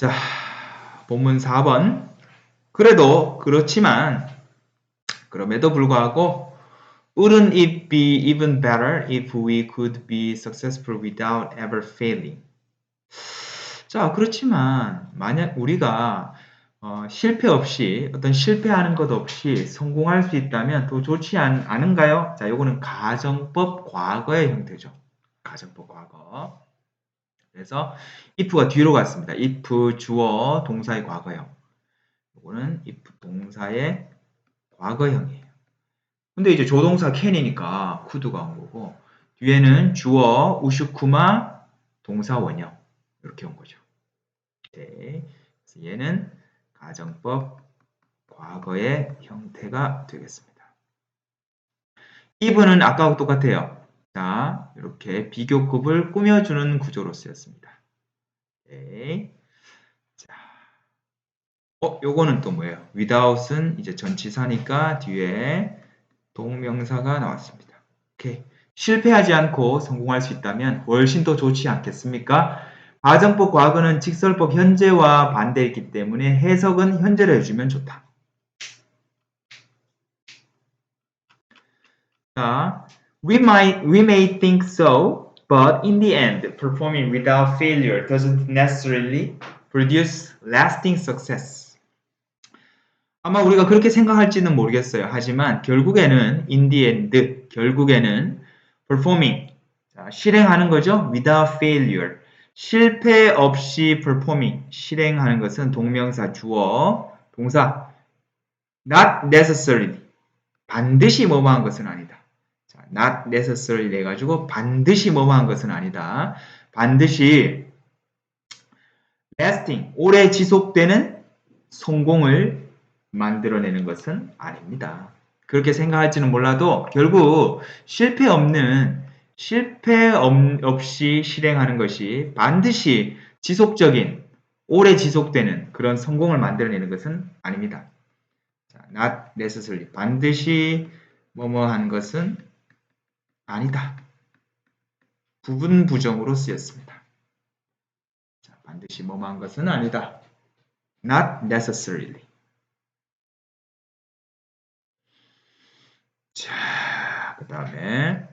자, 본문 4번. 그래도 그렇지만 그럼에도 불구하고 wouldn't it be even better if we could be successful without ever failing? 자, 그렇지만 만약 우리가 어, 실패 없이 어떤 실패하는 것 없이 성공할 수 있다면 더 좋지 않, 않은가요? 자, 요거는 가정법 과거의 형태죠. 가정법 과거. 그래서 if가 뒤로 갔습니다. if 주어 동사의 과거형. 요거는 if 동사의 과거형이에요. 근데 이제 조동사 can이니까 could가 온 거고 뒤에는 주어 우슈쿠마 동사 원형 이렇게 온 거죠. 네. 그래서 얘는 가정법 과거의 형태가 되겠습니다. 이분은 아까하고 똑같아요. 자, 이렇게 비교급을 꾸며주는 구조로 쓰였습니다. 네. 자, 어, 요거는 또 뭐예요? without은 이제 전치사니까 뒤에 동명사가 나왔습니다. 오케이. 실패하지 않고 성공할 수 있다면 훨씬 더 좋지 않겠습니까? 가정법 과거는 직설법 현재와 반대했기 때문에 해석은 현재로 해주면 좋다. 자, we might we may think so, but in the end, performing without failure doesn't necessarily produce lasting success. 아마 우리가 그렇게 생각할지는 모르겠어요. 하지만 결국에는 in the end, 결국에는 performing 자, 실행하는 거죠. without failure 실패 없이 performing, 실행하는 것은 동명사 주어, 동사 not necessarily, 반드시 뭐뭐한 것은 아니다. 자, not necessarily 해가지고 반드시 뭐뭐한 것은 아니다. 반드시 lasting, 오래 지속되는 성공을 만들어내는 것은 아닙니다. 그렇게 생각할지는 몰라도 결국 실패 없는 실패 없이 실행하는 것이 반드시 지속적인, 오래 지속되는 그런 성공을 만들어내는 것은 아닙니다. 자, not necessarily. 반드시 뭐뭐한 것은 아니다. 부분 부정으로 쓰였습니다. 자, 반드시 뭐뭐한 것은 아니다. not necessarily. 자, 그 다음에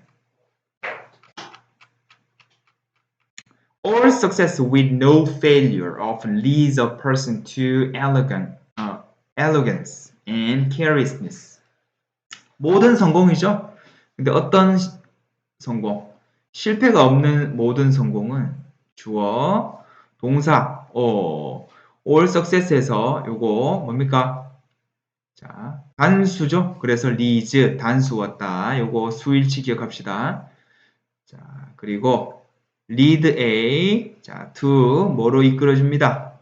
All success with no failure often leads a person to elegant, uh, elegance and carelessness. 모든 성공이죠. 근데 어떤 성공? 실패가 없는 모든 성공은 주어, 동사, 어, all success에서 요거 뭡니까? 자, 단수죠. 그래서 leads 단수 왔다. 요거 수일치 기억합시다. 자, 그리고 lead A 자, to 뭐로 이끌어줍니다.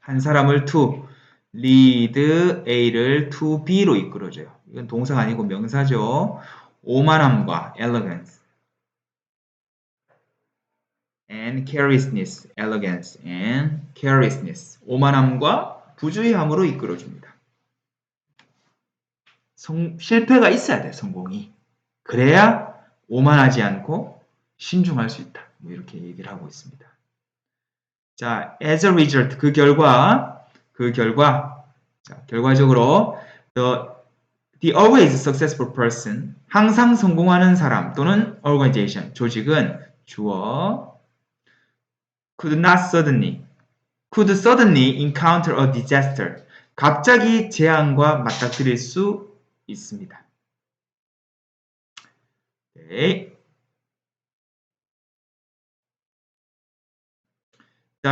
한 사람을 to lead A를 to B로 이끌어줘요. 이건 동사가 아니고 명사죠. 오만함과 elegance and carelessness, elegance and carelessness. 오만함과 부주의함으로 이끌어줍니다. 성, 실패가 있어야 돼, 성공이. 그래야 오만하지 않고 신중할 수 있다. 뭐 이렇게 얘기를 하고 있습니다. 자, as a result 그 결과 그 결과 자, 결과적으로 the the always successful person 항상 성공하는 사람 또는 organization 조직은 주어 could not suddenly could suddenly encounter a disaster 갑자기 재앙과 맞닥뜨릴 수 있습니다. 네.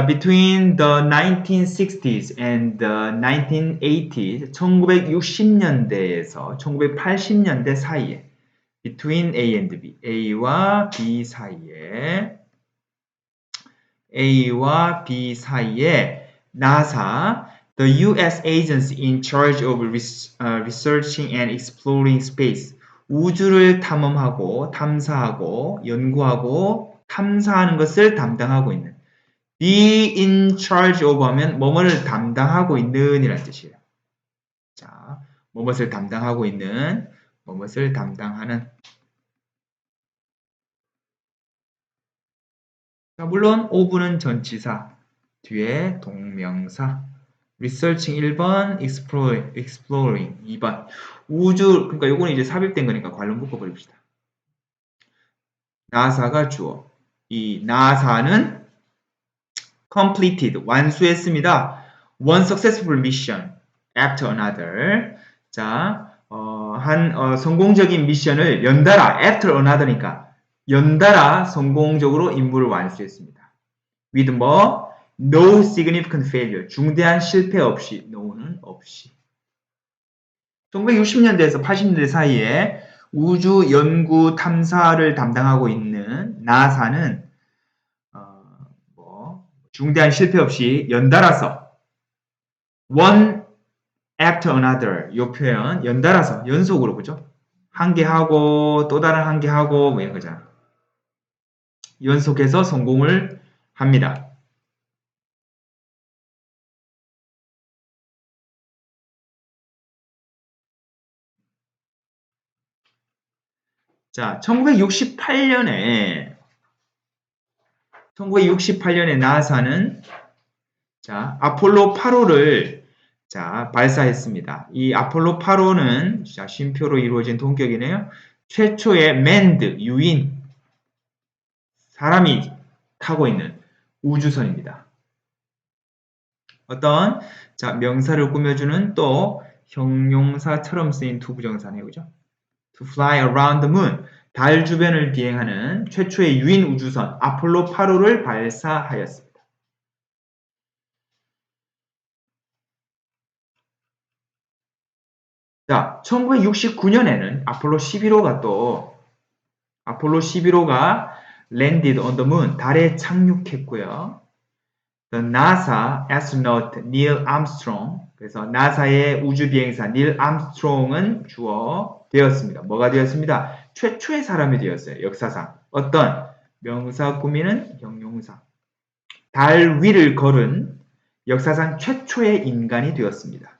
Between the 1960s and the 1980s, 1960년대에서 1980년대 사이에 between A and B, A와 B 사이에 A와 B 사이에 NASA, the U.S. agency in charge of researching and exploring space, 우주를 탐험하고 탐사하고 연구하고 탐사하는 것을 담당하고 있는 be in charge of 하면 뭐뭐를 담당하고 있는 이란 뜻이에요. 자, 뭐뭇을 담당하고 있는, 뭐뭇을 담당하는. 자, 물론 오브는 전치사, 뒤에 동명사. researching 1번, exploring, exploring 2번. 우주, 그러니까 요거는 이제 삽입된 거니까 관련 묶어버립시다. 나사가 주어. 이 나사는 completed, 완수했습니다. one successful mission after another. 자, 어, 한 어, 성공적인 미션을 연달아 after another니까 연달아 성공적으로 임무를 완수했습니다. with 뭐 no significant failure 중대한 실패 없이 no는 없이 1960년대에서 80년대 사이에 우주 연구 탐사를 담당하고 있는 나사는 어, 뭐 중대한 실패 없이 연달아서 one after another 요 표현 연달아서 연속으로 그죠? 한 개 하고 또 다른 한 개 하고 뭐 이런 거잖아. 연속해서 성공을 합니다. 자, 1968년에 1968년에 나사는 자, 아폴로 8호를 자, 발사했습니다. 이 아폴로 8호는 자, 쉼표로 이루어진 동격이네요. 최초의 맨드, 유인, 사람이 타고 있는 우주선입니다. 어떤 자, 명사를 꾸며주는 또 형용사처럼 쓰인 투부정사네요. 그죠? To fly around the moon. 달 주변을 비행하는 최초의 유인 우주선 아폴로 8호를 발사하였습니다. 자, 1969년에는 아폴로 11호가 또 아폴로 11호가 landed on the moon 달에 착륙했고요. The NASA astronaut Neil Armstrong 그래서 나사의 우주 비행사 닐 암스트롱은 주어 되었습니다. 뭐가 되었습니다? 최초의 사람이 되었어요. 역사상 어떤 명사 꾸미는 형용사 달 위를 걸은 역사상 최초의 인간이 되었습니다.